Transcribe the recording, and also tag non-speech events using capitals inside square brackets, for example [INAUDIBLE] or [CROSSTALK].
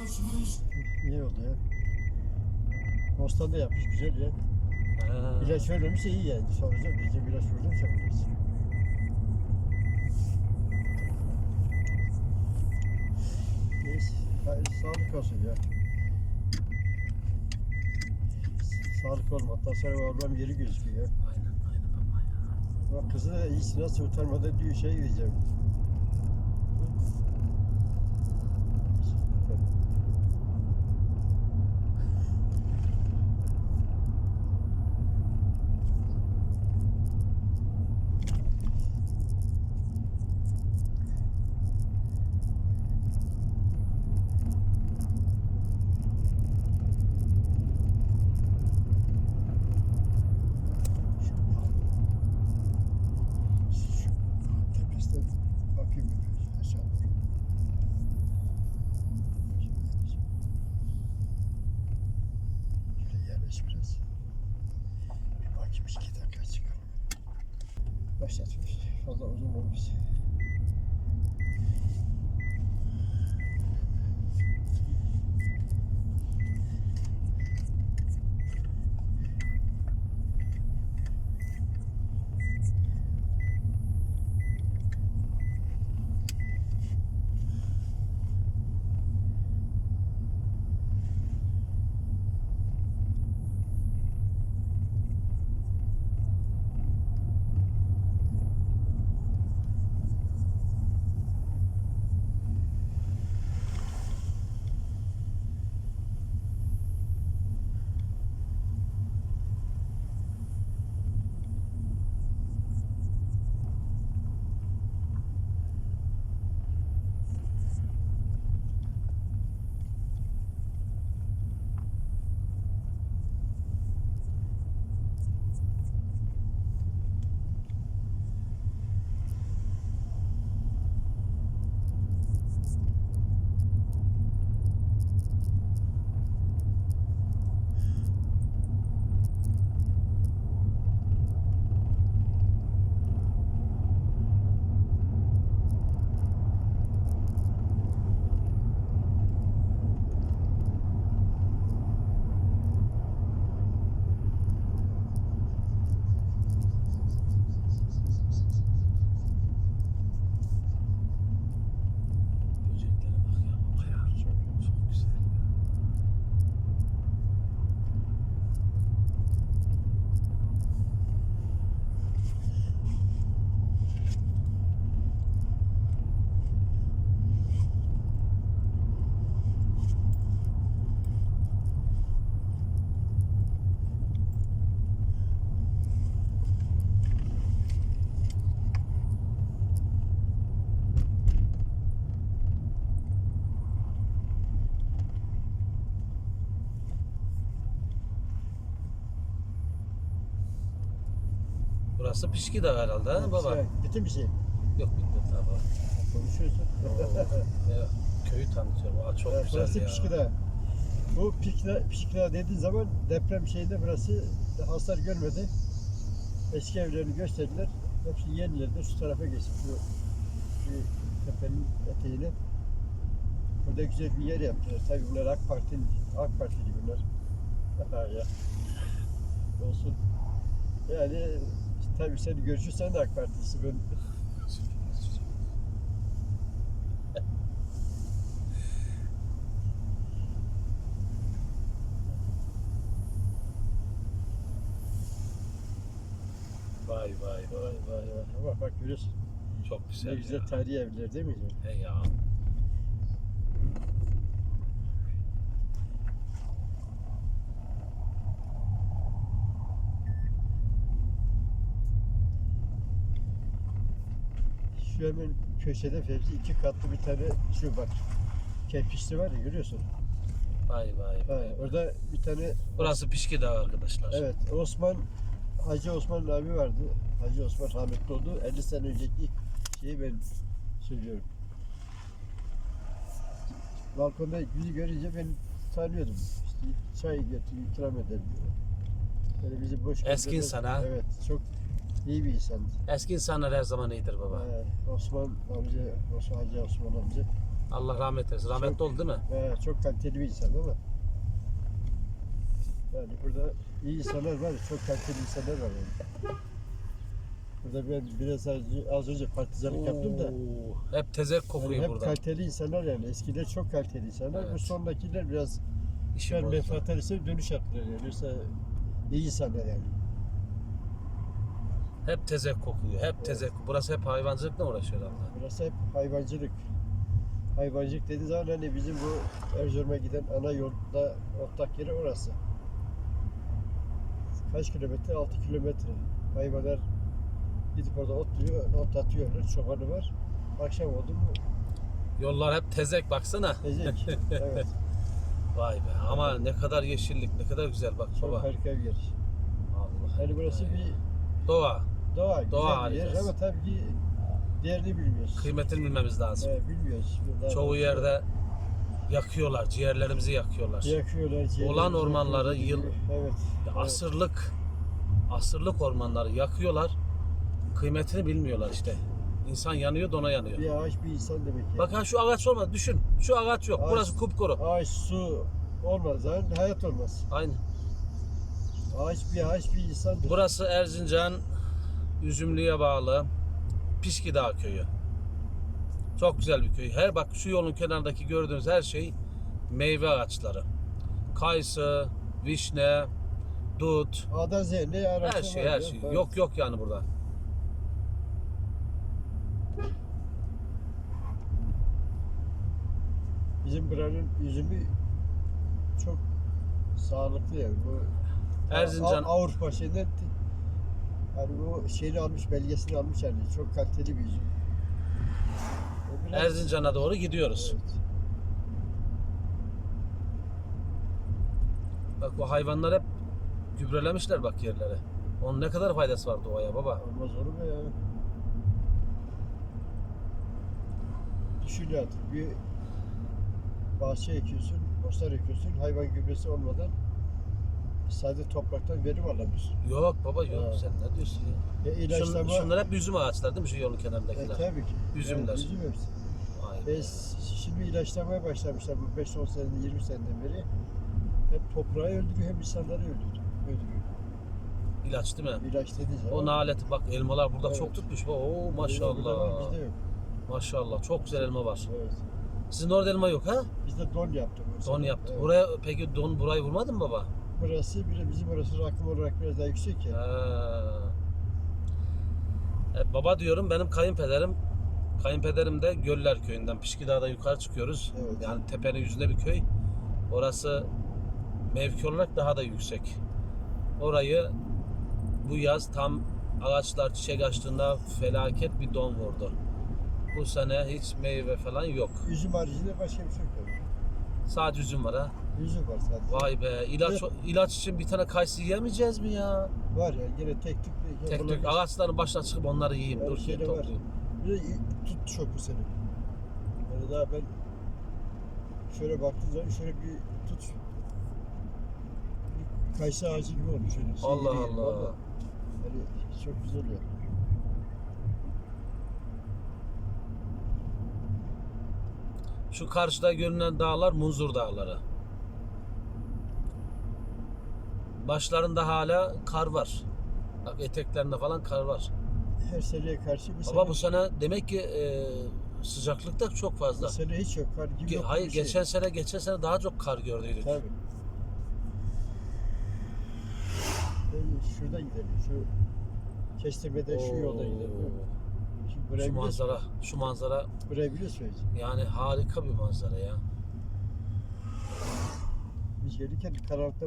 İyi oldu ya. Bostan da yapmış güzel ya. Ha. İlaç vermemişse iyi yani. Soracağım diyeceğim ilaç sen bilirsin. Neyse. Hayır, sağlık olsun ya. Sağlık olmadan sonra oğlum geri gözüküyor ya. Aynen aynen baba ya. Bak kızı da iyisi nasıl utanmadan diyor şey diyeceğim. Şu tepesinden bakayım bir aşağı doğru. Şöyle yerleş biraz. Bir bakayım iki dakika çıkalım. Başlatmış. Fazla uzun olmuş. Burası Pişki Dağı herhalde ha baba? Şey, Bitti bir şey. Yok bitmedi daha baba. Konuşuyorsun. Ya, köyü tanıtıyorum. Aa, çok Evet, güzel burası ya. Pişkila. Bu Pişkila, Pişkila dediğin zaman deprem şeyinde burası hasar görmedi. Eski evlerini gösterdiler. Hepsi yeniledi. Şu tarafa geçip şu, şu tepenin eteğine. Burada güzel bir yer yaptılar. Tabii bunlar AK Parti'nin AK Partili bunlar. Aha [LAUGHS] ya. Olsun. Yani tabii seni görüşü sen de AK Partisi. Ben Vay vay Vay vay. vay vay. Bak bak görüyorsun. Çok güzel Ne güzel ya. tarihi evler değil mi? He ya. Şu hemen köşede Fevzi iki katlı bir tane şu bak. Kerpiçli var ya görüyorsun. Vay vay Ha, vay. orada bir tane Burası Pişki Dağı arkadaşlar. evet Osman Hacı Osman abi vardı. Hacı Osman rahmetli oldu. 50 sene önceki şeyi ben söylüyorum. Balkonda bizi görünce ben tanıyordum. İşte çay getirip ikram ederdi. Böyle bizi boş Eski göndermez. insan ha? Evet çok iyi bir insandı. Eski insanlar her zaman iyidir baba. Ee, Osman amca, Osman Hacı Osman amca Allah rahmet eylesin. Rahmetli Çok- oldu değil mi? Ee, çok kaliteli bir insan değil mi? Yani burada iyi insanlar var, çok kaliteli insanlar var yani. Burada ben biraz az önce partizanlık yaptım da. Oo, Hep tezek Yani kokuyor hep burada. kaliteli insanlar yani. Eskiler çok kaliteli insanlar. Bu Evet. sondakiler biraz İşi işler bozdu. menfaatler ise dönüş yaptılar yani. Yoksa iyi insanlar yani. Hep tezek kokuyor. Hep tezek. Burası hep hayvancılıkla uğraşıyor abla. Burası hep hayvancılık. Hayvancılık dediği zaman hani bizim bu Erzurum'a giden ana yolda ortak yeri orası. Kaç kilometre? 6 kilometre. Hayvanlar gidip orada otluyor, ot atıyorlar. Çobanı var. Akşam oldu mu Yollar hep tezek baksana. ezek. [LAUGHS] evet. Vay be. Ama ne kadar yeşillik, ne kadar güzel bak Çok baba. harika bir yer. Allah. Yani burası bir Doğa. Doğa, Doğa güzel bir yer harikası. ama tabii ki değerini bilmiyoruz. Kıymetini bilmemiz lazım. Ee, bilmiyoruz. Burada Çoğu yerde yakıyorlar, ciğerlerimizi yakıyorlar. yakıyorlar. ciğerleri Olan ormanları yakıyorlar. yıl- Evet. evet. Asırlık, asırlık ormanları yakıyorlar. Kıymetini bilmiyorlar işte. İnsan yanıyor, dona yanıyor. Bir ağaç bir insan demek yani. Bak ha şu ağaç olmaz, düşün. Şu ağaç yok, Ağaç- burası kupkuru. Ağaç, su olmaz hayat olmaz. Aynı. Ağaç bir ağaç bir insandır. Burası Erzincan, Üzümlü'ye bağlı Pişki Dağ köyü. Çok güzel bir köy. Her bak şu yolun kenarındaki gördüğünüz her şey meyve ağaçları. Kayısı, vişne, dut, ne ararsan her şey her şey. Yok yok yani burada. Bizim buranın üzümü çok sağlıklı yani. Bu Erzincan- Av- Avrupa şeyinden yani bu şeyini almış, belgesini almış yani. Çok kaliteli bir üzüm. Biraz- Erzincan'a doğru gidiyoruz. Evet. Bak bu hayvanlar hep gübrelemişler bak yerlere. Onun ne kadar faydası var doğaya baba. Olmaz olur mu ya? Düşün artık bir bahçe ekiyorsun, bostan ekiyorsun, hayvan gübresi olmadan sadece topraktan verim alamıyorsun. Yok baba yok Ha. sen ne diyorsun ya? E, Şun, ilaçlama... şunlar hep üzüm ağaçları değil mi şu yolun E, kenarındakiler? tabii ki. Üzümler. Evet, üzüm hepsi. Vay E, be. şimdi ilaçlamaya başlamışlar bu 5-10 senede, 20 seneden beri. Hem toprağı öldürüyor hem insanları öldürüyor. öldürüyor. İlaç değil mi? İlaç dediği zaman. O nalet bak elmalar burada Evet. çok tutmuş. Oo Burada var, maşallah. Bizde yok. Maşallah çok güzel elma var. Evet. Sizin orada elma yok ha? Bizde don yaptı. bu Don yaptı. Buraya peki don burayı vurmadın mı baba? Burası bir de bizim orası rakım olarak biraz daha yüksek ya. Ha. E, baba diyorum benim kayınpederim Kayınpederim de Göller köyünden Pişkidağ'da yukarı çıkıyoruz. Evet. Yani tepenin yüzünde bir köy. Orası mevki olarak daha da yüksek. Orayı bu yaz tam ağaçlar çiçek açtığında felaket bir don vurdu. Bu sene hiç meyve falan yok. Üzüm haricinde başka bir şey yok. Sadece üzüm var ha. Üzüm var sadece. Vay be ilaç ilaç için bir tane kayısı yiyemeyeceğiz mi ya? Var ya yine tek tük. Tek tük ağaçların başına çıkıp onları yiyeyim. Her Dur şeyde var. toplayayım. Bir de tut bu sene. Yani daha ben şöyle baktığım zaman şöyle bir tut bir kayısı ağacı gibi olmuş öyle. şey Allah Allah. vallahi. Çok güzel oluyor. Şu karşıda görünen dağlar Munzur Dağları. Başlarında hala kar var. Bak eteklerinde falan kar var. Her seneye karşı Baba sene, bu sene demek ki e, sıcaklık da çok bu fazla. sene hiç yok. Kar gibi Ge- yok. Hayır şey. geçen sene geçen sene daha çok kar gördüydük. Tabii. Yani şuradan gidelim. Şu kestirmeden şu yoldan gidelim. Oo, Burayı Şu manzara, şu manzara Burayı biliyorsun. yani harika bir manzara ya. Biz gelirken karanlıkta